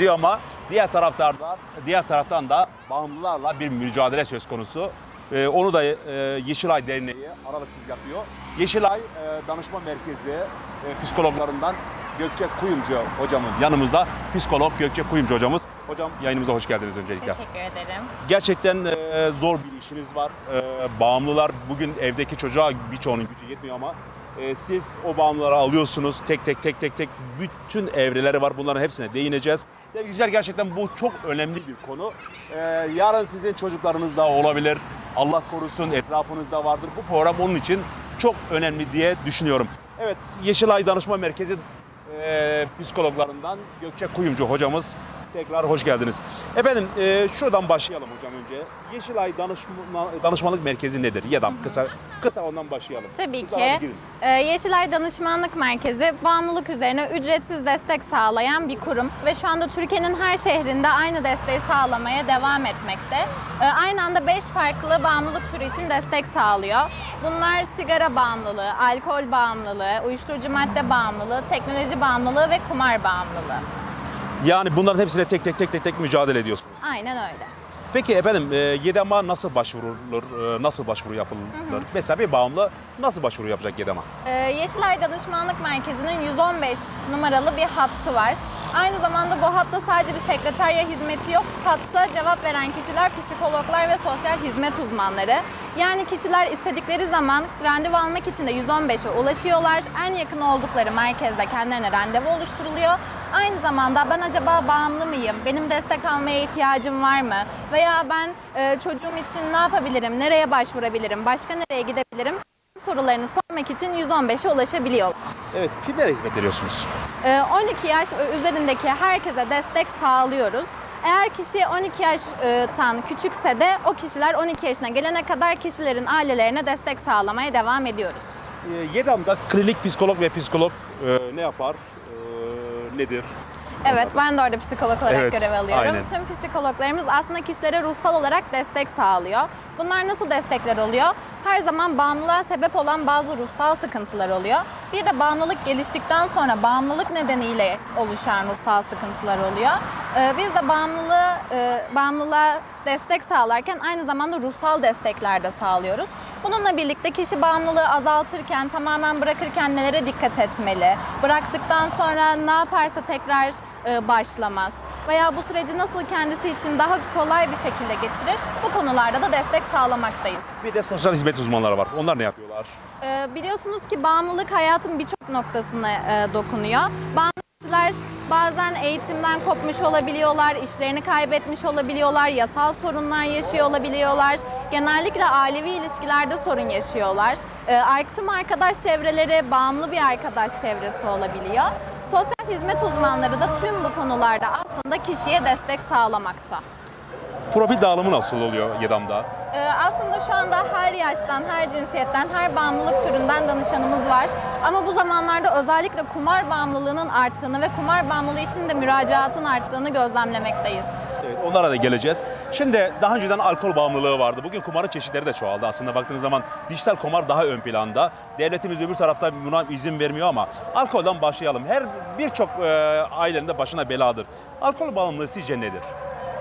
diyor ama diğer taraftan diğer taraftan da bağımlılarla bir mücadele söz konusu. Ee, onu da e, Yeşilay Derneği aralıksız yapıyor. Yeşilay e, Danışma Merkezi e, psikologlarından Gökçe Kuyumcu hocamız yanımızda. Psikolog Gökçe Kuyumcu hocamız. Hocam yayınımıza hoş geldiniz öncelikle. Teşekkür ederim. Gerçekten e, zor bir işiniz var. E, bağımlılar bugün evdeki çocuğa birçoğunun gücü yetmiyor ama e, siz o bağımlıları alıyorsunuz. Tek tek tek tek tek bütün evreleri var. Bunların hepsine değineceğiz. Sevgili izleyiciler gerçekten bu çok önemli bir konu. E, yarın sizin çocuklarınız da olabilir. Allah korusun etrafınızda vardır. Bu program onun için çok önemli diye düşünüyorum. Evet Yeşilay Danışma Merkezi e, psikologlarından Gökçe Kuyumcu hocamız. Tekrar hoş geldiniz. Efendim e, şuradan başlayalım hocam önce. Yeşilay Danışma, Danışmanlık Merkezi nedir? YEDAM kısa kısa ondan başlayalım. Tabii Lütfen ki. girin. Ee, Yeşilay Danışmanlık Merkezi bağımlılık üzerine ücretsiz destek sağlayan bir kurum ve şu anda Türkiye'nin her şehrinde aynı desteği sağlamaya devam etmekte. Ee, Aynı anda 5 farklı bağımlılık türü için destek sağlıyor. Bunlar sigara bağımlılığı, alkol bağımlılığı, uyuşturucu madde bağımlılığı, teknoloji bağımlılığı ve kumar bağımlılığı. Yani bunların hepsine tek tek tek tek tek mücadele ediyorsunuz. Aynen öyle. Peki efendim e, YEDAM'a nasıl başvurulur? e, nasıl başvuru yapılır? Mesela bir bağımlı nasıl başvuru yapacak YEDAM'a? Ee, Yeşilay Danışmanlık Merkezi'nin 115 numaralı bir hattı var. Aynı zamanda bu hatta sadece bir sekreterya hizmeti yok. Hatta cevap veren kişiler psikologlar ve sosyal hizmet uzmanları. Yani kişiler istedikleri zaman randevu almak için de 115'e ulaşıyorlar. En yakın oldukları merkezde kendilerine randevu oluşturuluyor. Aynı zamanda ben acaba bağımlı mıyım? Benim destek almaya ihtiyacım var mı? Veya ben e, çocuğum için ne yapabilirim? Nereye başvurabilirim? Başka nereye gidebilirim? sorularını sormak için 115'e ulaşabiliyorlar. Evet, kimlere hizmet veriyorsunuz? Ee, 12 yaş ve üzerindeki herkese destek sağlıyoruz. Eğer kişi 12 yaştan küçükse de o kişiler 12 yaşına gelene kadar kişilerin ailelerine destek sağlamaya devam ediyoruz. E, YEDAM'da klinik psikolog ve psikolog e, ne yapar? E, nedir? Evet, ben de orada psikolog olarak Evet, görev alıyorum. aynen. Tüm psikologlarımız aslında kişilere ruhsal olarak destek sağlıyor. Bunlar nasıl destekler oluyor? Her zaman bağımlılığa sebep olan bazı ruhsal sıkıntılar oluyor. Bir de bağımlılık geliştikten sonra bağımlılık nedeniyle oluşan ruhsal sıkıntılar oluyor. Ee, biz de bağımlılığı, e, bağımlılığa destek sağlarken aynı zamanda ruhsal destekler de sağlıyoruz. Bununla birlikte kişi bağımlılığı azaltırken, tamamen bırakırken nelere dikkat etmeli? Bıraktıktan sonra ne yaparsa tekrar e, başlamaz? Veya bu süreci nasıl kendisi için daha kolay bir şekilde geçirir? Bu konularda da destek sağlamaktayız. Bir de sosyal hizmet uzmanları var. Onlar ne yapıyorlar? Ee, biliyorsunuz ki bağımlılık hayatın birçok noktasına e, dokunuyor. Bağımlı kişiler bazen eğitimden kopmuş olabiliyorlar, işlerini kaybetmiş olabiliyorlar, yasal sorunlar yaşıyor olabiliyorlar. Genellikle ailevi ilişkilerde sorun yaşıyorlar. Ar- tüm arkadaş çevreleri bağımlı bir arkadaş çevresi olabiliyor. Sosyal hizmet uzmanları da tüm bu konularda aslında kişiye destek sağlamakta. Profil dağılımı nasıl oluyor YEDAM'da? Ee, aslında şu anda her yaştan, her cinsiyetten, her bağımlılık türünden danışanımız var. Ama bu zamanlarda özellikle kumar bağımlılığının arttığını ve kumar bağımlılığı için de müracaatın arttığını gözlemlemekteyiz. Evet, onlara da geleceğiz. Şimdi daha önceden alkol bağımlılığı vardı. Bugün kumarın çeşitleri de çoğaldı. Aslında baktığınız zaman dijital kumar daha ön planda. Devletimiz öbür tarafta buna izin vermiyor ama alkolden başlayalım. Her birçok e, ailenin de başına beladır. Alkol bağımlılığı sizce nedir?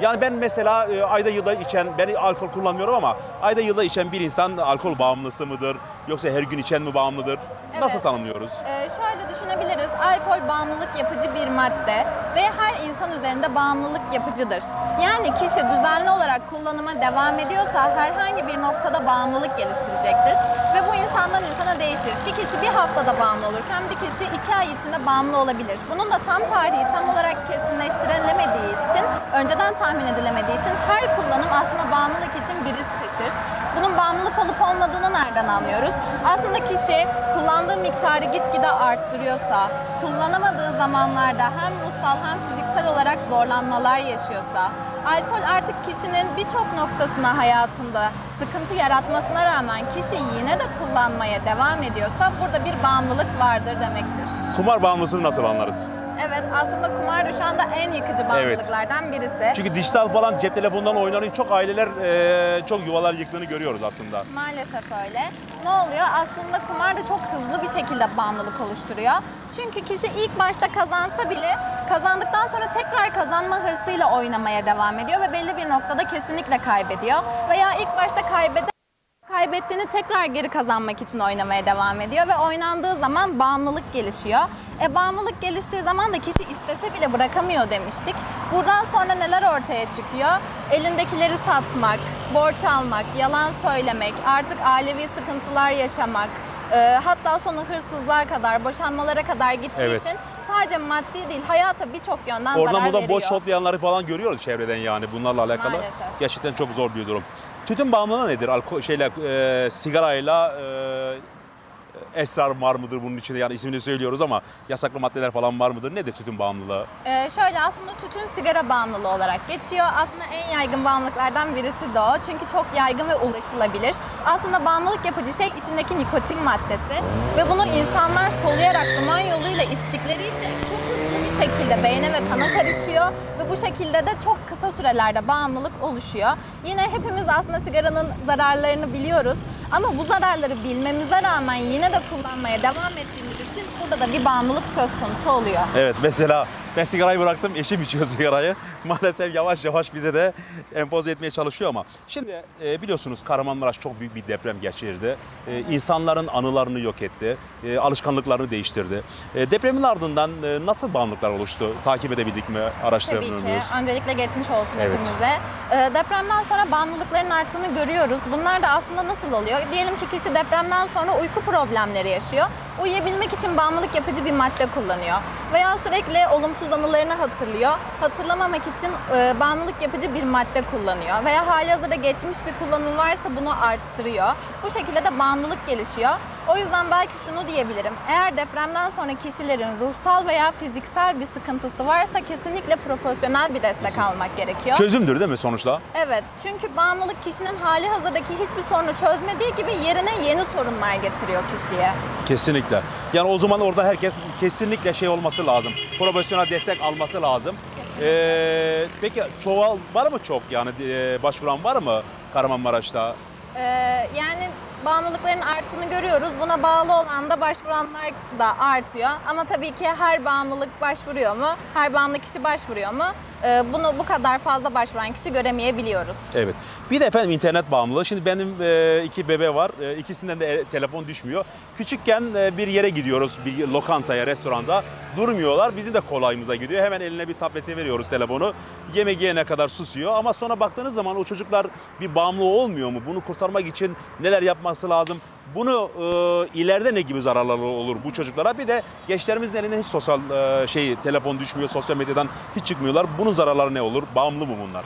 Yani ben mesela e, ayda yılda içen, ben alkol kullanmıyorum ama ayda yılda içen bir insan alkol bağımlısı mıdır? Yoksa her gün içen mi bağımlıdır? Nasıl Evet. tanımlıyoruz? Ee, şöyle düşünebiliriz, alkol bağımlılık yapıcı bir madde ve her insan üzerinde bağımlılık yapıcıdır. Yani kişi düzenli olarak kullanıma devam ediyorsa herhangi bir noktada bağımlılık geliştirecektir. Ve bu insandan insana değişir. Bir kişi bir haftada bağımlı olurken bir kişi iki ay içinde bağımlı olabilir. Bunun da tam tarihi tam olarak kesinleştirilemediği için, önceden tahmin edilemediği için her kullanım aslında bağımlılık için bir risk taşır. Bunun bağımlılık olup olmadığını nereden anlıyoruz? Aslında kişi kullandığı miktarı gitgide arttırıyorsa, kullanamadığı zamanlarda hem ruhsal hem fiziksel olarak zorlanmalar yaşıyorsa, alkol artık kişinin birçok noktasına hayatında sıkıntı yaratmasına rağmen kişi yine de kullanmaya devam ediyorsa burada bir bağımlılık vardır demektir. Kumar bağımlısını nasıl anlarız? Evet aslında kumar şu anda en yıkıcı bağımlılıklardan birisi. Çünkü dijital falan cep telefonundan oynanıyor. Çok aileler e, çok yuvalar yıktığını görüyoruz aslında. Maalesef öyle. Ne oluyor? Aslında kumar da çok hızlı bir şekilde bağımlılık oluşturuyor. Çünkü kişi ilk başta kazansa bile kazandıktan sonra tekrar kazanma hırsıyla oynamaya devam ediyor ve belli bir noktada kesinlikle kaybediyor. Veya ilk başta kaybede kaybettiğini tekrar geri kazanmak için oynamaya devam ediyor ve oynandığı zaman bağımlılık gelişiyor. E bağımlılık geliştiği zaman da kişi istese bile bırakamıyor demiştik. Buradan sonra neler ortaya çıkıyor? Elindekileri satmak, borç almak, yalan söylemek, artık ailevi sıkıntılar yaşamak, e, hatta sonu hırsızlığa kadar, boşanmalara kadar gittiği Evet. için sadece maddi değil, hayata birçok yönden Oradan zarar buradan veriyor. boş toplayanları falan görüyoruz çevreden yani bunlarla alakalı. Maalesef. Gerçekten çok zor bir durum. Tütün bağımlılığı nedir? Alkol şeyle e, sigarayla e, esrar var mıdır bunun içinde? Yani ismini söylüyoruz ama yasaklı maddeler falan var mıdır? Nedir tütün bağımlılığı? Ee, şöyle aslında tütün sigara bağımlılığı olarak geçiyor. Aslında en yaygın bağımlılıklardan birisi de o. Çünkü çok yaygın ve ulaşılabilir. Aslında bağımlılık yapıcı şey içindeki nikotin maddesi. Ve bunu insanlar soluyarak duman yoluyla içtikleri için şekilde beyne ve kana karışıyor. Ve bu şekilde de çok kısa sürelerde bağımlılık oluşuyor. Yine hepimiz aslında sigaranın zararlarını biliyoruz. Ama bu zararları bilmemize rağmen yine de kullanmaya devam ettiğimiz için burada da bir bağımlılık söz konusu oluyor. Evet mesela ben sigarayı bıraktım, eşim içiyor sigarayı. Maalesef yavaş yavaş bize de empoze etmeye çalışıyor ama. Şimdi e, biliyorsunuz Kahramanmaraş çok büyük bir deprem geçirdi. E, insanların anılarını yok etti, e, alışkanlıklarını değiştirdi. E, depremin ardından e, nasıl bağımlılıklar oluştu? Takip edebildik mi? Araştırabiliyor Tabii ki. Öncelikle geçmiş olsun Evet. hepimize. Depremden sonra bağımlılıkların arttığını görüyoruz. Bunlar da aslında nasıl oluyor? Diyelim ki kişi depremden sonra uyku problemleri yaşıyor. Uyuyabilmek için bağımlılık yapıcı bir madde kullanıyor. Veya sürekli olumsuz anılarını hatırlıyor. Hatırlamamak için e, bağımlılık yapıcı bir madde kullanıyor. Veya halihazırda geçmiş bir kullanım varsa bunu arttırıyor. Bu şekilde de bağımlılık gelişiyor. O yüzden belki şunu diyebilirim. Eğer depremden sonra kişilerin ruhsal veya fiziksel bir sıkıntısı varsa kesinlikle profesyonel bir destek almak gerekiyor. Çözümdür değil mi sonuçta? Evet, çünkü bağımlılık kişinin hali hazırdaki hiçbir sorunu çözmediği gibi yerine yeni sorunlar getiriyor kişiye. Kesinlikle. Yani o zaman orada herkes kesinlikle şey olması lazım. Profesyonel destek alması lazım. Ee, peki çoğal var mı çok yani e, başvuran var mı Kahramanmaraş'ta? Ee, yani bağımlılıkların arttığını görüyoruz. Buna bağlı olan da başvuranlar da artıyor. Ama tabii ki her bağımlılık başvuruyor mu? Her bağımlı kişi başvuruyor mu? Ee, bunu bu kadar fazla başvuran kişi göremeyebiliyoruz. Evet. Bir de efendim internet bağımlılığı. Şimdi benim e, iki bebe var. E, ikisinden de e, telefon düşmüyor. Küçükken bir yere gidiyoruz, bir lokantaya, restoranda. Durmuyorlar. Bizim de kolayımıza gidiyor. Hemen eline bir tableti veriyoruz telefonu. Yemek yiyene kadar susuyor. Ama sonra baktığınız zaman o çocuklar bir bağımlı olmuyor mu? Bunu kurtarmak için neler yapması lazım? Bunu e, ileride ne gibi zararları olur bu çocuklara? Bir de gençlerimizin elinden hiç sosyal e, şey telefon düşmüyor, sosyal medyadan hiç çıkmıyorlar. Bunun zararları ne olur? Bağımlı mı bunlar?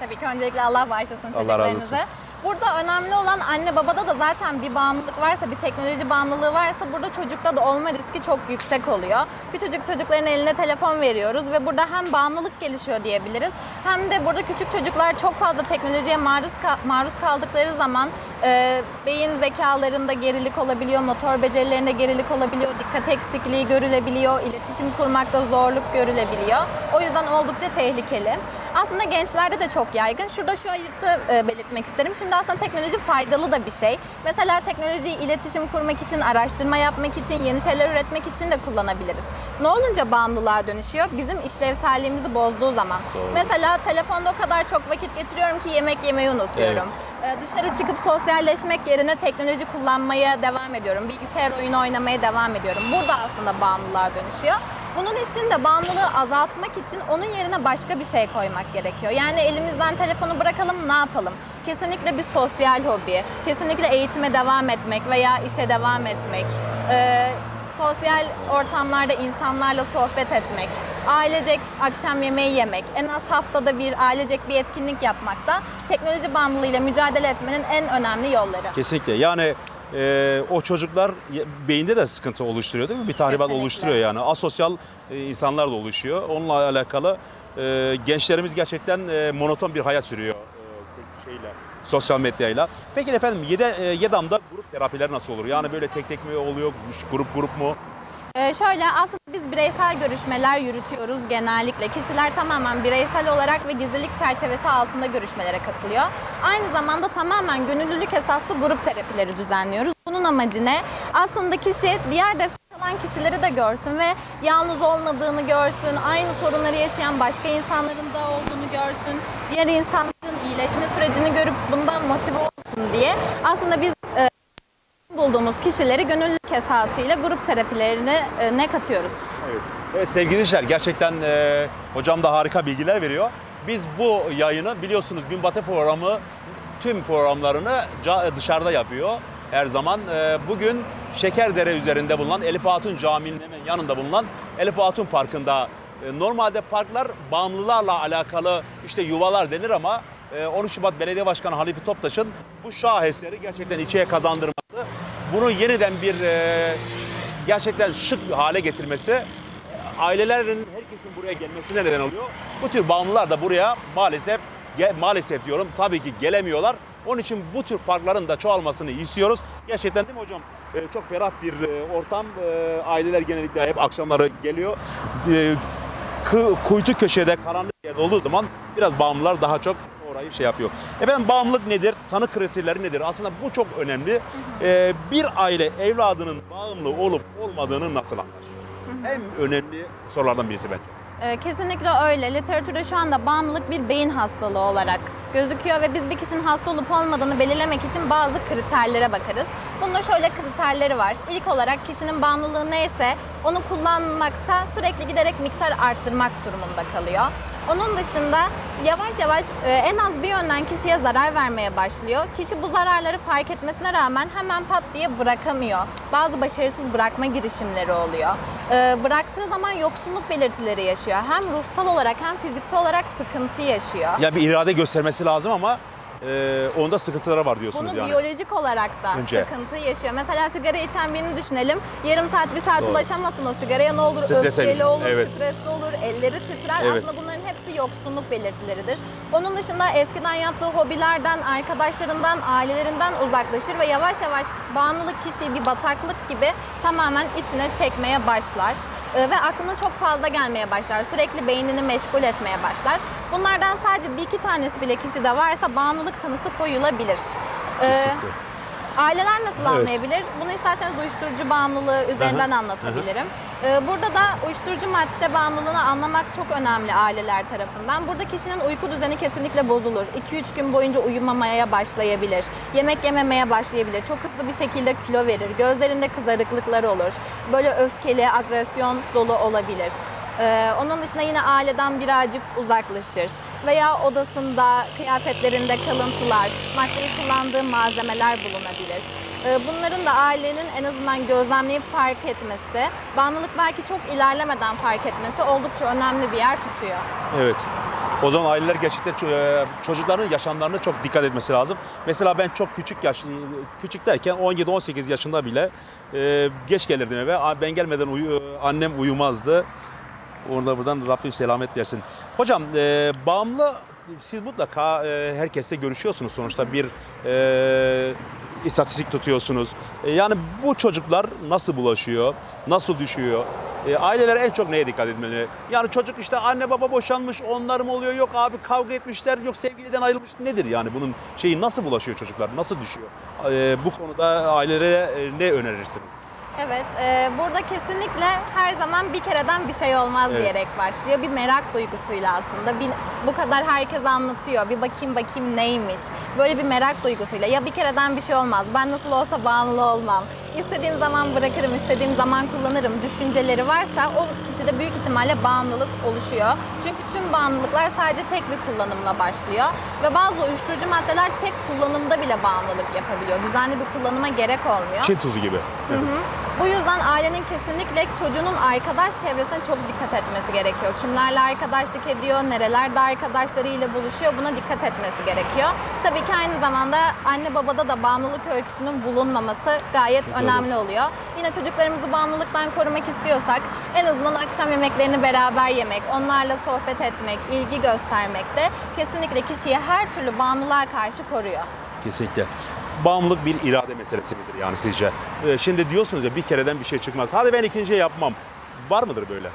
Tabii ki öncelikle Allah bağışlasın çocuklarınızı. Burada önemli olan anne babada da zaten bir bağımlılık varsa, bir teknoloji bağımlılığı varsa burada çocukta da olma riski çok yüksek oluyor. Küçücük çocukların eline telefon veriyoruz ve burada hem bağımlılık gelişiyor diyebiliriz hem de burada küçük çocuklar çok fazla teknolojiye maruz maruz kaldıkları zaman e, beyin zekalarında gerilik olabiliyor, motor becerilerinde gerilik olabiliyor, dikkat eksikliği görülebiliyor, iletişim kurmakta zorluk görülebiliyor. O yüzden oldukça tehlikeli. Aslında gençlerde de çok yaygın. Şurada şu ayırtı e, belirtmek isterim. Şimdi aslında teknoloji faydalı da bir şey. Mesela teknolojiyi iletişim kurmak için, araştırma yapmak için, yeni şeyler üretmek için de kullanabiliriz. Ne olunca bağımlılığa dönüşüyor? Bizim işlevselliğimizi bozduğu zaman. Doğru. Mesela telefonda o kadar çok vakit geçiriyorum ki yemek yemeyi unutuyorum. Ee, Dışarı çıkıp sosyalleşmek yerine teknoloji kullanmaya devam ediyorum. Bilgisayar oyunu oynamaya devam ediyorum. Burada aslında bağımlılığa dönüşüyor. Bunun için de bağımlılığı azaltmak için onun yerine başka bir şey koymak gerekiyor. Yani elimizden telefonu bırakalım ne yapalım? Kesinlikle bir sosyal hobi, kesinlikle eğitime devam etmek veya işe devam etmek, ee, sosyal ortamlarda insanlarla sohbet etmek, ailecek akşam yemeği yemek, en az haftada bir ailecek bir etkinlik yapmak da teknoloji bağımlılığıyla mücadele etmenin en önemli yolları. Kesinlikle. Yani e, o çocuklar beyinde de sıkıntı oluşturuyor değil mi? Bir tahribat Kesinlikle. oluşturuyor yani. Asosyal e, insanlar da oluşuyor. Onunla alakalı e, gençlerimiz gerçekten e, monoton bir hayat sürüyor e, şeyle, sosyal medyayla. Peki efendim Yede, e, Yedam'da grup terapiler nasıl olur? Yani böyle tek tek mi oluyor, grup grup mu? Ee, şöyle aslında biz bireysel görüşmeler yürütüyoruz genellikle. Kişiler tamamen bireysel olarak ve gizlilik çerçevesi altında görüşmelere katılıyor. Aynı zamanda tamamen gönüllülük esaslı grup terapileri düzenliyoruz. Bunun amacı ne? Aslında kişi diğer destek alan kişileri de görsün ve yalnız olmadığını görsün, aynı sorunları yaşayan başka insanların da olduğunu görsün, diğer insanların iyileşme sürecini görüp bundan motive olsun diye aslında biz bulduğumuz kişileri gönüllülük esasıyla grup terapilerine e, ne katıyoruz. Evet. Evet sevgili izleyiciler gerçekten e, hocam da harika bilgiler veriyor. Biz bu yayını biliyorsunuz Gün Batı programı tüm programlarını dışarıda yapıyor her zaman. E, bugün Şekerdere üzerinde bulunan Elif Hatun Camii'nin yanında bulunan Elif Hatun Parkı'nda e, normalde parklar bağımlılarla alakalı işte yuvalar denir ama 13 Şubat Belediye Başkanı Halifi Toptaş'ın bu şaheseri gerçekten içeye kazandırması, bunu yeniden bir e, gerçekten şık bir hale getirmesi ailelerin herkesin buraya gelmesine neden oluyor. Bu tür bağımlılar da buraya maalesef maalesef diyorum tabii ki gelemiyorlar. Onun için bu tür parkların da çoğalmasını istiyoruz. Gerçekten değil mi hocam? Ee, çok ferah bir e, ortam. Ee, aileler genellikle hep akşamları geliyor. Ee, kuytu köşede karanlık yerde olduğu zaman biraz bağımlılar daha çok orayı şey yapıyor. Efendim bağımlılık nedir? Tanı kriterleri nedir? Aslında bu çok önemli. Ee, bir aile evladının bağımlı olup olmadığını nasıl anlar? En önemli sorulardan birisi bence. E, kesinlikle öyle. Literatürde şu anda bağımlılık bir beyin hastalığı olarak gözüküyor ve biz bir kişinin hasta olup olmadığını belirlemek için bazı kriterlere bakarız. Bunda şöyle kriterleri var. İlk olarak kişinin bağımlılığı neyse onu kullanmakta sürekli giderek miktar arttırmak durumunda kalıyor. Onun dışında yavaş yavaş e, en az bir yönden kişiye zarar vermeye başlıyor. Kişi bu zararları fark etmesine rağmen hemen pat diye bırakamıyor. Bazı başarısız bırakma girişimleri oluyor. E, Bıraktığı zaman yoksunluk belirtileri yaşıyor. Hem ruhsal olarak hem fiziksel olarak sıkıntı yaşıyor. Ya bir irade göstermesi lazım ama e, onda sıkıntıları var diyorsunuz Bunu yani. biyolojik olarak da Önce. sıkıntı yaşıyor. Mesela sigara içen birini düşünelim. Yarım saat, bir saat Doğru. ulaşamasın o sigaraya ne olur? Strese Öfkeli olur, evet. stresli olur, elleri titrer. Evet. Aslında bunların hepsi yoksunluk belirtileridir. Onun dışında eskiden yaptığı hobilerden, arkadaşlarından, ailelerinden uzaklaşır ve yavaş yavaş bağımlılık kişiyi bir bataklık gibi tamamen içine çekmeye başlar. Ee, ve aklına çok fazla gelmeye başlar. Sürekli beynini meşgul etmeye başlar. Bunlardan sadece bir iki tanesi bile kişide varsa bağımlılık tanısı koyulabilir. Ee, Kesinlikle. Aileler nasıl anlayabilir? Bunu isterseniz uyuşturucu bağımlılığı üzerinden hı. anlatabilirim. Ee, Burada da uyuşturucu madde bağımlılığını anlamak çok önemli aileler tarafından. Burada kişinin uyku düzeni kesinlikle bozulur. 2-3 gün boyunca uyumamaya başlayabilir. Yemek yememeye başlayabilir. Çok hızlı bir şekilde kilo verir. Gözlerinde kızarıklıklar olur. Böyle öfkeli, agresyon dolu olabilir. Ee, onun dışında yine aileden birazcık uzaklaşır veya odasında, kıyafetlerinde kalıntılar, maddeyi kullandığı malzemeler bulunabilir. Ee, bunların da ailenin en azından gözlemleyip fark etmesi, bağımlılık belki çok ilerlemeden fark etmesi oldukça önemli bir yer tutuyor. Evet. O zaman aileler gerçekten e, çocukların yaşamlarına çok dikkat etmesi lazım. Mesela ben çok küçük yaş küçük derken 17-18 yaşında bile e, geç gelirdim eve. Ben gelmeden uyu, annem uyumazdı. Orada buradan Rabbim selamet dersin. Hocam e, bağımlı siz mutlaka e, herkesle görüşüyorsunuz sonuçta bir e, istatistik tutuyorsunuz. E, yani bu çocuklar nasıl bulaşıyor, nasıl düşüyor? E, aileler en çok neye dikkat etmeli? Yani çocuk işte anne baba boşanmış, onlar mı oluyor? Yok abi kavga etmişler, yok sevgiliden ayrılmış. Nedir yani bunun şeyi nasıl bulaşıyor çocuklar, nasıl düşüyor? E, bu konuda ailelere e, ne önerirsiniz? Evet, e, burada kesinlikle her zaman bir kereden bir şey olmaz Evet. diyerek başlıyor. Bir merak duygusuyla aslında. Bir, bu kadar herkes anlatıyor. Bir bakayım bakayım neymiş. Böyle bir merak duygusuyla. Ya bir kereden bir şey olmaz. Ben nasıl olsa bağımlı olmam. İstediğim zaman bırakırım, istediğim zaman kullanırım. Düşünceleri varsa o kişide büyük ihtimalle bağımlılık oluşuyor. Çünkü tüm bağımlılıklar sadece tek bir kullanımla başlıyor. Ve bazı uyuşturucu maddeler tek kullanımda bile bağımlılık yapabiliyor. Düzenli bir kullanıma gerek olmuyor. Çin tuzu gibi. Hı hı. Bu yüzden ailenin kesinlikle çocuğunun arkadaş çevresine çok dikkat etmesi gerekiyor. Kimlerle arkadaşlık ediyor, nerelerde arkadaşlarıyla buluşuyor buna dikkat etmesi gerekiyor. Tabii ki aynı zamanda anne babada da bağımlılık öyküsünün bulunmaması gayet Doğru. Önemli oluyor. Yine çocuklarımızı bağımlılıktan korumak istiyorsak en azından akşam yemeklerini beraber yemek, onlarla sohbet etmek, ilgi göstermek de kesinlikle kişiyi her türlü bağımlılığa karşı koruyor. Kesinlikle. bağımlılık bir irade meselesi midir yani sizce? Ee, şimdi diyorsunuz ya bir kereden bir şey çıkmaz. Hadi ben ikinciye yapmam. Var mıdır böyle?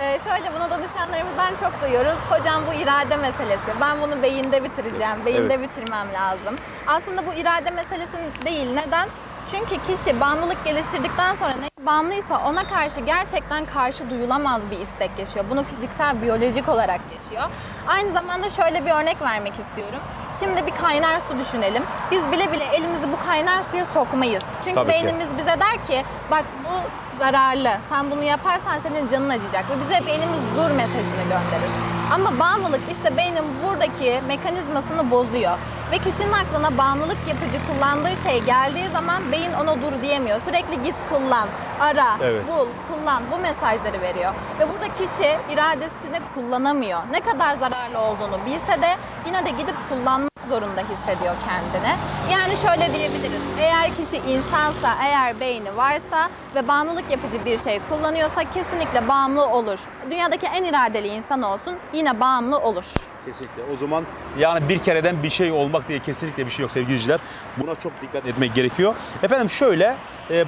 Ee, şöyle bunu danışanlarımızdan çok duyuyoruz. Hocam bu irade meselesi. Ben bunu beyinde bitireceğim. Beyinde Evet. bitirmem lazım. Aslında bu irade meselesi değil. Neden? Çünkü kişi bağımlılık geliştirdikten sonra ne bağımlıysa ona karşı gerçekten karşı duyulamaz bir istek yaşıyor. Bunu fiziksel, biyolojik olarak yaşıyor. Aynı zamanda şöyle bir örnek vermek istiyorum. Şimdi bir kaynar su düşünelim. Biz bile bile elimizi bu kaynar suya sokmayız. Çünkü Tabii ki. beynimiz bize der ki bak bu zararlı. Sen bunu yaparsan senin canın acıyacak ve bize beynimiz dur mesajını gönderir. Ama bağımlılık işte beynin buradaki mekanizmasını bozuyor. Ve kişinin aklına bağımlılık yapıcı kullandığı şey geldiği zaman beyin ona dur diyemiyor. Sürekli git kullan, ara, Evet. bul, kullan bu mesajları veriyor. Ve burada kişi iradesini kullanamıyor. Ne kadar zararlı olduğunu bilse de yine de gidip kullanmak zorunda hissediyor kendini. Yani şöyle diyebiliriz. Eğer kişi insansa, eğer beyni varsa ve bağımlılık yapıcı bir şey kullanıyorsa kesinlikle bağımlı olur. Dünyadaki en iradeli insan olsun yine bağımlı olur. Kesinlikle. O zaman yani bir kereden bir şey olmak diye kesinlikle bir şey yok sevgili izleyiciler. Buna çok dikkat etmek gerekiyor. Efendim şöyle e, e,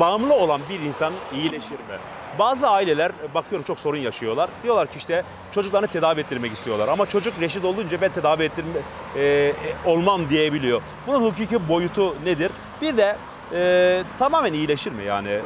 bağımlı olan bir insan iyileşir mi? Bazı aileler e, bakıyorum çok sorun yaşıyorlar. Diyorlar ki işte çocuklarını tedavi ettirmek istiyorlar. Ama çocuk reşit olunca ben tedavi ettirme e, e, olmam diyebiliyor. Bunun hukuki boyutu nedir? Bir de e, tamamen iyileşir mi yani? E,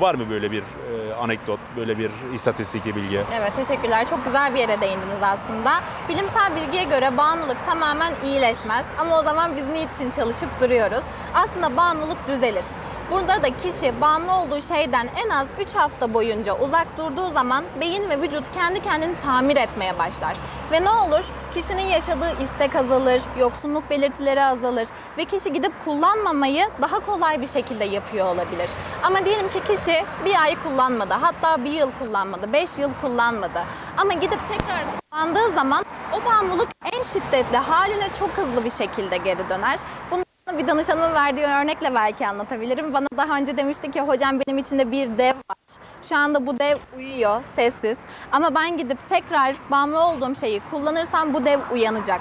var mı böyle bir e, anekdot, böyle bir istatistiki bilgi? Evet teşekkürler. Çok güzel bir yere değindiniz aslında. Bilimsel bilgiye göre bağımlılık tamamen iyileşmez. Ama o zaman biz niçin çalışıp duruyoruz? Aslında bağımlılık düzelir. Burada da kişi bağımlı olduğu şeyden en az 3 hafta boyunca uzak durduğu zaman beyin ve vücut kendi kendini tamir etmeye başlar. Ve ne olur? Kişinin yaşadığı istek azalır, yoksunluk belirtileri azalır ve kişi gidip kullanmamayı daha kolay bir şekilde yapıyor olabilir. Ama diyelim ki kişi bir ay kullanmadı, hatta bir yıl kullanmadı, beş yıl kullanmadı. Ama gidip tekrar kullandığı zaman o bağımlılık en şiddetli haline çok hızlı bir şekilde geri döner. Bunu bir danışanımın verdiği örnekle belki anlatabilirim. Bana daha önce demişti ki hocam benim içinde bir dev var. Şu anda bu dev uyuyor, sessiz. Ama ben gidip tekrar bağımlı olduğum şeyi kullanırsam bu dev uyanacak.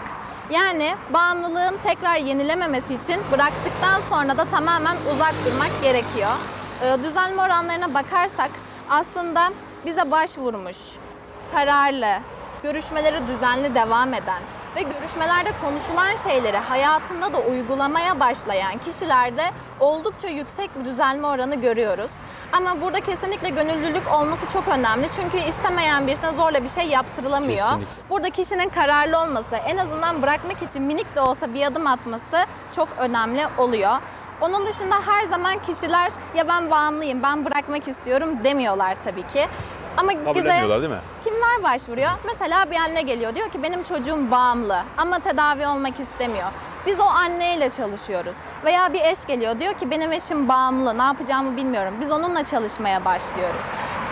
Yani bağımlılığın tekrar yenilememesi için bıraktıktan sonra da tamamen uzak durmak gerekiyor. Ee, Düzelme oranlarına bakarsak aslında bize başvurmuş, kararlı, görüşmeleri düzenli devam eden ve görüşmelerde konuşulan şeyleri hayatında da uygulamaya başlayan kişilerde oldukça yüksek bir düzelme oranı görüyoruz. Ama burada kesinlikle gönüllülük olması çok önemli. Çünkü istemeyen birisine zorla bir şey yaptırılamıyor. Kesinlikle. Burada kişinin kararlı olması, en azından bırakmak için minik de olsa bir adım atması çok önemli oluyor. Onun dışında her zaman kişiler ya ben bağımlıyım, ben bırakmak istiyorum demiyorlar tabii ki. Ama Kabul bize etmiyorlar değil mi? Kimler başvuruyor? Mesela bir anne geliyor diyor ki benim çocuğum bağımlı ama tedavi olmak istemiyor. Biz o anneyle çalışıyoruz. Veya bir eş geliyor diyor ki benim eşim bağımlı ne yapacağımı bilmiyorum. Biz onunla çalışmaya başlıyoruz.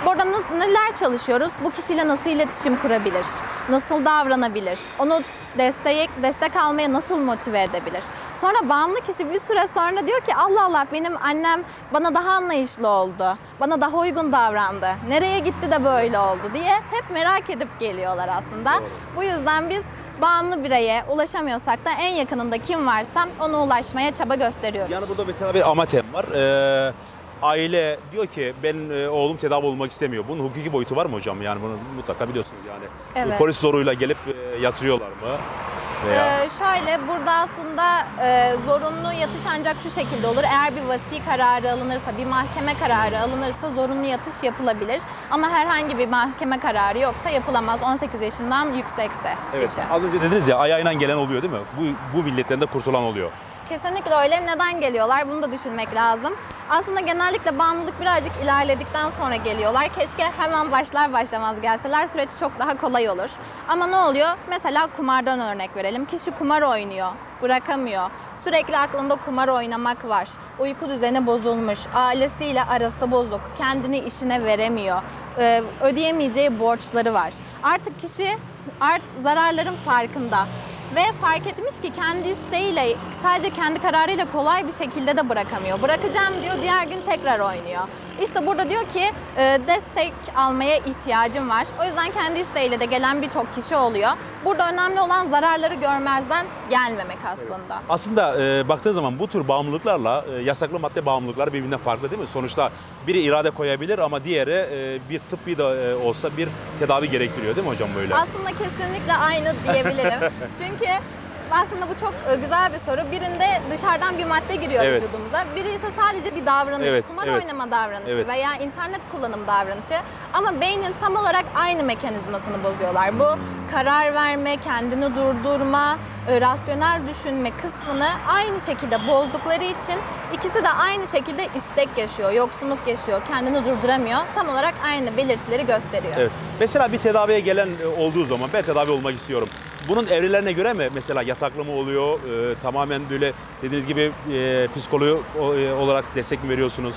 Burada neler çalışıyoruz? Bu kişiyle nasıl iletişim kurabilir? Nasıl davranabilir? Onu destek destek almaya nasıl motive edebilir? Sonra bağımlı kişi bir süre sonra diyor ki Allah Allah benim annem bana daha anlayışlı oldu. Bana daha uygun davrandı. Nereye gitti de böyle oldu diye hep merak edip geliyorlar aslında. Bu yüzden biz bağımlı bireye ulaşamıyorsak da en yakınında kim varsa ona ulaşmaya çaba gösteriyoruz. Yani burada mesela bir amatem var. Ee, aile diyor ki ben e, oğlum tedavi olmak istemiyor. Bunun hukuki boyutu var mı hocam? Yani bunu mutlaka biliyorsunuz yani. Evet. Polis zoruyla gelip e, yatırıyorlar mı? Veya Ee, şöyle burada aslında e, zorunlu yatış ancak şu şekilde olur. Eğer bir vasi kararı alınırsa, bir mahkeme kararı alınırsa zorunlu yatış yapılabilir. Ama herhangi bir mahkeme kararı yoksa yapılamaz 18 yaşından yüksekse evet, kişi. az önce dediniz ya ayağıyla gelen oluyor değil mi? Bu, bu milletten de kurtulan oluyor. Kesinlikle öyle. Neden geliyorlar? Bunu da düşünmek lazım. Aslında genellikle bağımlılık birazcık ilerledikten sonra geliyorlar. Keşke hemen başlar başlamaz gelseler süreç çok daha kolay olur. Ama ne oluyor? Mesela kumardan örnek verelim. Kişi kumar oynuyor, bırakamıyor. Sürekli aklında kumar oynamak var. Uyku düzeni bozulmuş, ailesiyle arası bozuk, kendini işine veremiyor. Ee, ödeyemeyeceği borçları var. Artık kişi art zararların farkında. Ve fark etmiş ki kendi isteğiyle, sadece kendi kararıyla kolay bir şekilde de bırakamıyor. Bırakacağım diyor, diğer gün tekrar oynuyor. İşte burada diyor ki e, destek almaya ihtiyacım var. O yüzden kendi isteğiyle de gelen birçok kişi oluyor. Burada önemli olan zararları görmezden gelmemek aslında. Aslında e, baktığın zaman bu tür bağımlılıklarla e, yasaklı madde bağımlılıkları birbirinden farklı değil mi? Sonuçta biri irade koyabilir ama diğeri e, bir tıbbi de e, olsa bir tedavi gerektiriyor değil mi hocam böyle? Aslında kesinlikle aynı diyebilirim. Çünkü aslında bu çok e, güzel bir soru. Birinde dışarıdan bir madde giriyor Evet. vücudumuza. Biri ise sadece bir davranış, Evet, kumar evet. oynama davranışı Evet. veya internet kullanım davranışı. Ama beynin tam olarak aynı mekanizmasını bozuyorlar. Bu Hmm. karar verme, kendini durdurma, e, rasyonel düşünme kısmını aynı şekilde bozdukları için ikisi de aynı şekilde istek yaşıyor, yoksunluk yaşıyor, kendini durduramıyor. Tam olarak aynı belirtileri gösteriyor. Evet. Mesela bir tedaviye gelen e, olduğu zaman ben tedavi olmak istiyorum. Bunun evrelerine göre mi mesela yataklı mı oluyor? e, tamamen böyle dediğiniz gibi e, psikoloji e, olarak destek mi veriyorsunuz?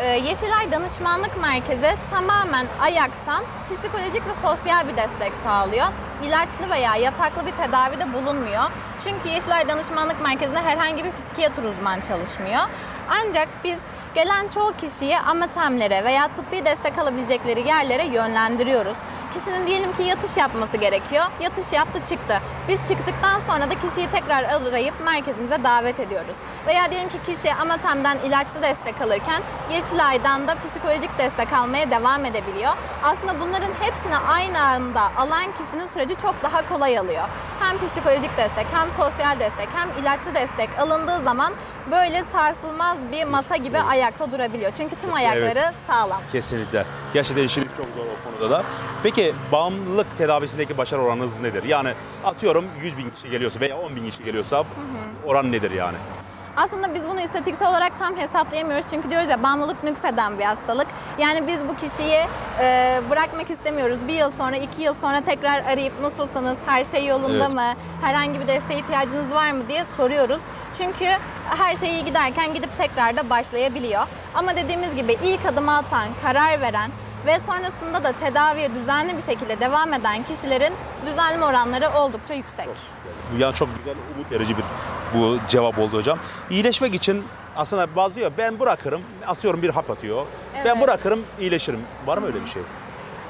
Ee, Yeşilay Danışmanlık Merkezi tamamen ayaktan psikolojik ve sosyal bir destek sağlıyor. İlaçlı veya yataklı bir tedavide bulunmuyor. Çünkü Yeşilay Danışmanlık Merkezi'nde herhangi bir psikiyatr uzman çalışmıyor. Ancak biz gelen çoğu kişiyi amatemlere veya tıbbi destek alabilecekleri yerlere yönlendiriyoruz. Kişinin diyelim ki yatış yapması gerekiyor. Yatış yaptı çıktı. Biz çıktıktan sonra da kişiyi tekrar arayıp merkezimize davet ediyoruz. Veya diyelim ki kişi Amatem'den ilaçlı destek alırken Yeşilay'dan da psikolojik destek almaya devam edebiliyor. Aslında bunların hepsini aynı anda alan kişinin süreci çok daha kolay alıyor. Hem psikolojik destek, hem sosyal destek, hem ilaçlı destek alındığı zaman böyle sarsılmaz bir masa gibi ayakta durabiliyor. Çünkü tüm ayakları sağlam. Kesinlikle. Gerçekten işiniz çok zor o konuda da. Peki bağımlılık tedavisindeki başarı oranınız nedir? Yani atıyorum 100 bin kişi geliyorsa veya 10 bin kişi geliyorsa oran nedir yani? Aslında biz bunu istatistiksel olarak tam hesaplayamıyoruz çünkü diyoruz ya bağımlılık nükseden bir hastalık. Yani biz bu kişiyi e, bırakmak istemiyoruz. Bir yıl sonra, iki yıl sonra tekrar arayıp nasılsınız, her şey yolunda Evet. mı, herhangi bir desteğe ihtiyacınız var mı diye soruyoruz. Çünkü her şey iyi giderken gidip tekrar da başlayabiliyor. Ama dediğimiz gibi ilk adımı atan, karar veren ve sonrasında da tedaviye düzenli bir şekilde devam eden kişilerin düzenleme oranları oldukça yüksek. Bu yani çok güzel, umut verici bir bu cevap oldu hocam. İyileşmek için aslında bazı diyor ben bırakırım, atıyorum bir hap atıyor. Ben Evet. bırakırım, iyileşirim. Var mı öyle bir şey?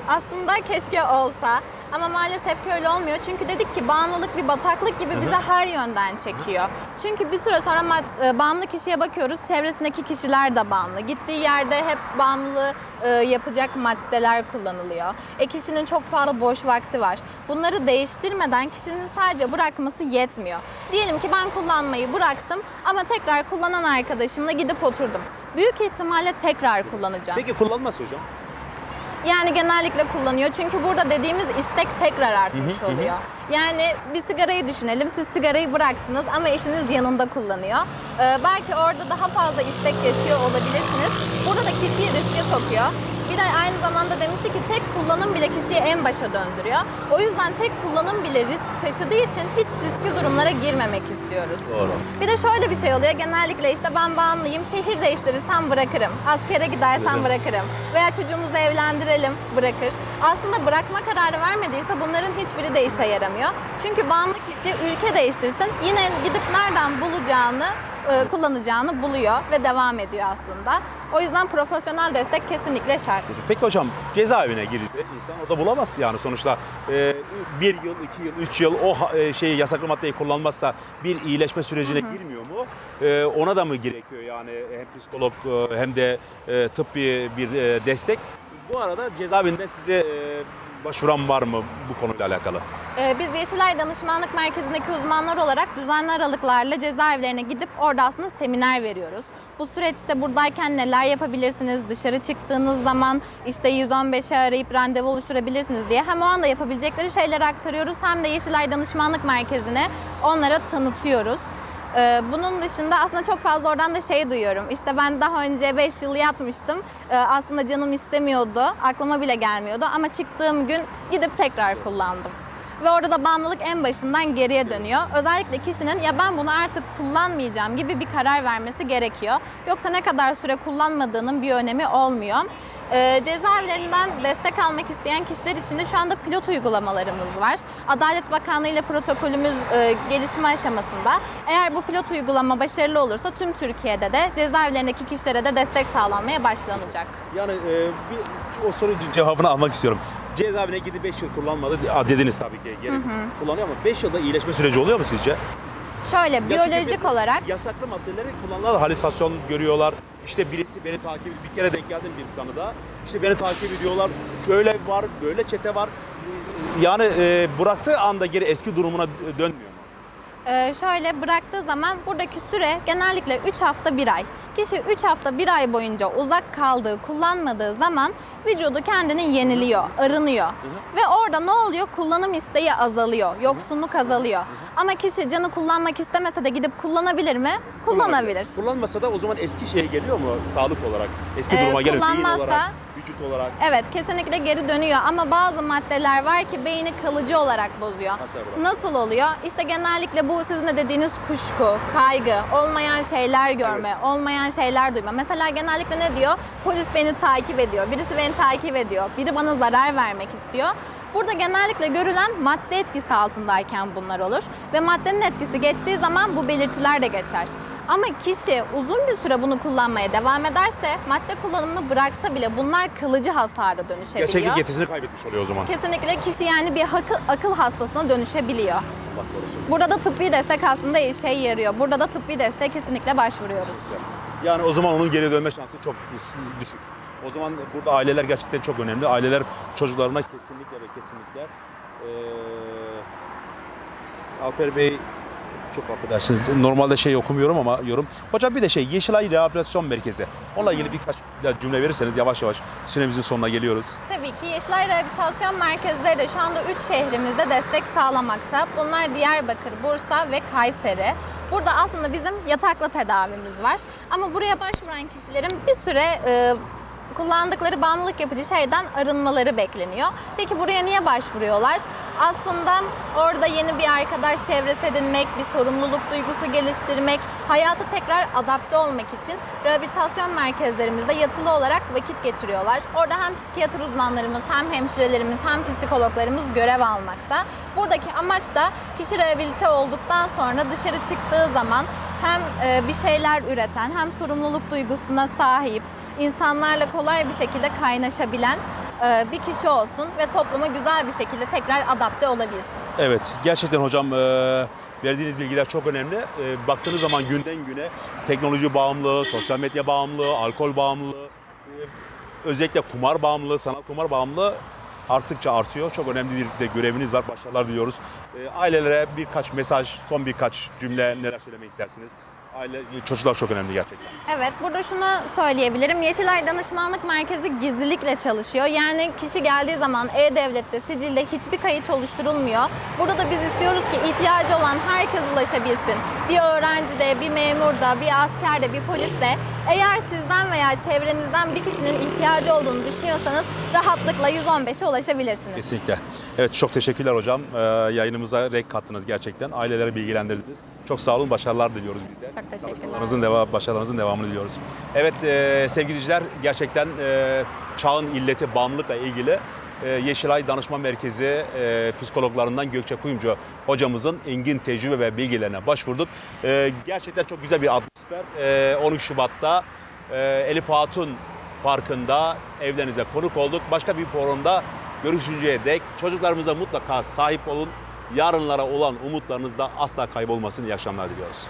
Aslında keşke olsa ama maalesef ki öyle olmuyor. Çünkü dedik ki bağımlılık bir bataklık gibi bize her yönden çekiyor. Çünkü bir süre sonra mad- e, bağımlı kişiye bakıyoruz. Çevresindeki kişiler de bağımlı. Gittiği yerde hep bağımlı e, yapacak maddeler kullanılıyor. E kişinin çok fazla boş vakti var. Bunları değiştirmeden kişinin sadece bırakması yetmiyor. Diyelim ki ben kullanmayı bıraktım ama tekrar kullanan arkadaşımla gidip oturdum. Büyük ihtimalle tekrar kullanacağım. Peki kullanmaz hocam. Yani genellikle kullanıyor. Çünkü burada dediğimiz istek tekrar artmış oluyor. Yani bir sigarayı düşünelim. Siz sigarayı bıraktınız ama eşiniz yanında kullanıyor. Ee, belki orada daha fazla istek yaşıyor olabilirsiniz. Burada da kişiyi riske sokuyor. Bir de aynı zamanda demişti ki tek kullanım bile kişiyi en başa döndürüyor. O yüzden tek kullanım bile risk taşıdığı için hiç riskli durumlara girmemek istiyoruz. Doğru. Bir de şöyle bir şey oluyor. Genellikle işte ben bağımlıyım. Şehir değiştirirsem bırakırım. Askere gidersem Evet. bırakırım. Veya çocuğumuzu evlendirelim bırakır. Aslında bırakma kararı vermediyse bunların hiçbiri de işe yaramıyor. Çünkü bağımlı kişi ülke değiştirsin yine gidip nereden bulacağını e, kullanacağını buluyor ve devam ediyor aslında. O yüzden profesyonel destek kesinlikle şart. Peki hocam cezaevine girince insan orada bulamaz yani sonuçta e, bir yıl, iki yıl, üç yıl o e, şeyi yasaklı maddeyi kullanmazsa bir iyileşme sürecine girmiyor mu? E, ona da mı gerekiyor yani hem psikolog e, hem de e, tıbbi bir e, destek? Bu arada cezaevinde size e, başvuran var mı bu konuyla alakalı? Ee, Biz Yeşilay Danışmanlık Merkezi'ndeki uzmanlar olarak düzenli aralıklarla cezaevlerine gidip orada aslında seminer veriyoruz. Bu süreçte buradayken neler yapabilirsiniz, dışarı çıktığınız zaman işte 115'e arayıp randevu oluşturabilirsiniz diye hem o anda yapabilecekleri şeyleri aktarıyoruz hem de Yeşilay Danışmanlık Merkezi'ne onlara tanıtıyoruz. Ee, Bunun dışında aslında çok fazla oradan da şey duyuyorum. İşte ben daha önce 5 yıl yatmıştım. Ee, Aslında canım istemiyordu. Aklıma bile gelmiyordu. Ama çıktığım gün gidip tekrar kullandım. Ve orada da bağımlılık en başından geriye dönüyor. Özellikle kişinin ya ben bunu artık kullanmayacağım gibi bir karar vermesi gerekiyor. Yoksa ne kadar süre kullanmadığının bir önemi olmuyor. Ee, cezaevlerinden destek almak isteyen kişiler için de şu anda pilot uygulamalarımız var. Adalet Bakanlığı ile protokolümüz e, gelişme aşamasında. Eğer bu pilot uygulama başarılı olursa tüm Türkiye'de de cezaevlerindeki kişilere de destek sağlanmaya başlanacak. Yani e, bir, o sorunun cevabını almak istiyorum. Cezaevine gidip 5 yıl kullanmadı dediniz tabii ki geri kullanıyor ama 5 yılda iyileşme süreci oluyor mu sizce? Şöyle Ya biyolojik çünkü olarak Yasaklı maddeleri kullanıyorlar, halüsinasyon görüyorlar. İşte birisi beni takip bir kere denk geldim bir kanıda. İşte beni takip ediyorlar. Şöyle var, böyle çete var. Yani e, bıraktığı anda geri eski durumuna dönmüyor şöyle bıraktığı zaman buradaki süre genellikle 3 hafta 1 ay. Kişi 3 hafta 1 ay boyunca uzak kaldığı, kullanmadığı zaman vücudu kendini yeniliyor, arınıyor. Ve orada ne oluyor? Kullanım isteği azalıyor, yoksunluk azalıyor. Ama kişi canı kullanmak istemese de gidip kullanabilir mi? Kullanabilir. Kullanmasa da o zaman eski şeye geliyor mu sağlık olarak? Eski Ee, duruma geliyor beyin kullanmazsa- olarak, vücut olarak. Evet, kesinlikle geri dönüyor ama bazı maddeler var ki beyni kalıcı olarak bozuyor. Nasıl olarak? Nasıl oluyor? İşte genellikle bu sizin de dediğiniz kuşku, kaygı, olmayan şeyler görme, olmayan şeyler duyma. Mesela genellikle ne diyor? Polis beni takip ediyor, birisi beni takip ediyor, biri bana zarar vermek istiyor. Burada genellikle görülen madde etkisi altındayken bunlar olur ve maddenin etkisi geçtiği zaman bu belirtiler de geçer. Ama kişi uzun bir süre bunu kullanmaya devam ederse madde kullanımını bıraksa bile bunlar kalıcı hasara dönüşebiliyor. Gerçeklik yetisini kaybetmiş oluyor o zaman. Kesinlikle kişi yani bir akıl, akıl hastasına dönüşebiliyor. Allah korusun. Burada da tıbbi destek aslında işe yarıyor. Burada da tıbbi desteğe kesinlikle başvuruyoruz. Yani o zaman onun geri dönme şansı çok düşük. O zaman burada aileler gerçekten çok önemli. Aileler çocuklarına kesinlikle ve kesinlikle eee Alper Bey çok affedersiniz. Normalde şey okumuyorum ama yorum. Hocam bir de şey Yeşilay Rehabilitasyon Merkezi. Onunla ilgili birkaç cümle verirseniz yavaş yavaş süremizin sonuna geliyoruz. Tabii ki Yeşilay Rehabilitasyon Merkezleri de şu anda 3 şehrimizde destek sağlamakta. Bunlar Diyarbakır, Bursa ve Kayseri. Burada aslında bizim yataklı tedavimiz var. Ama buraya başvuran kişilerin bir süre e, kullandıkları bağımlılık yapıcı şeyden arınmaları bekleniyor. Peki buraya niye başvuruyorlar? Aslında orada yeni bir arkadaş çevresi edinmek, bir sorumluluk duygusu geliştirmek, hayata tekrar adapte olmak için rehabilitasyon merkezlerimizde yatılı olarak vakit geçiriyorlar. Orada hem psikiyatr uzmanlarımız, hem hemşirelerimiz, hem psikologlarımız görev almakta. Buradaki amaç da kişi rehabilite olduktan sonra dışarı çıktığı zaman hem e, bir şeyler üreten, hem sorumluluk duygusuna sahip, insanlarla kolay bir şekilde kaynaşabilen e, bir kişi olsun ve topluma güzel bir şekilde tekrar adapte olabilsin. Evet, gerçekten hocam e, verdiğiniz bilgiler çok önemli. E, baktığınız zaman günden güne teknoloji bağımlılığı, sosyal medya bağımlılığı, alkol bağımlılığı, özellikle kumar bağımlılığı, sanal kumar bağımlılığı arttıkça artıyor. Çok önemli bir de göreviniz var. Başarılar diliyoruz. Ailelere birkaç mesaj, son birkaç cümle neler söylemek istersiniz? Aile, çocuklar çok önemli gerçekten. Evet, burada şunu söyleyebilirim. Yeşilay Danışmanlık Merkezi gizlilikle çalışıyor. Yani kişi geldiği zaman E-Devlet'te, sicilde hiçbir kayıt oluşturulmuyor. Burada da biz istiyoruz ki ihtiyacı olan herkes ulaşabilsin. Bir öğrenci de, bir memur da, bir asker de, bir polis de. Eğer sizden veya çevrenizden bir kişinin ihtiyacı olduğunu düşünüyorsanız rahatlıkla 115'e ulaşabilirsiniz. Kesinlikle. Evet çok teşekkürler hocam. Ee, yayınımıza renk kattınız gerçekten. Aileleri bilgilendirdiniz. Çok sağ olun. Başarılar diliyoruz biz de. Çok teşekkürler. Deva başarılarınızın devamını diliyoruz. Evet e, sevgili izleyiciler gerçekten e, çağın illeti bağımlılıkla ilgili Yeşilay Danışma Merkezi e, psikologlarından Gökçe Kuyumcu hocamızın engin tecrübe ve bilgilerine başvurduk. E, gerçekten çok güzel bir atmosfer. E, 13 Şubat'ta e, Elif Hatun Parkı'nda evlerinize konuk olduk. Başka bir programda görüşünceye dek çocuklarımıza mutlaka sahip olun. Yarınlara olan umutlarınız da asla kaybolmasın. İyi akşamlar diliyoruz.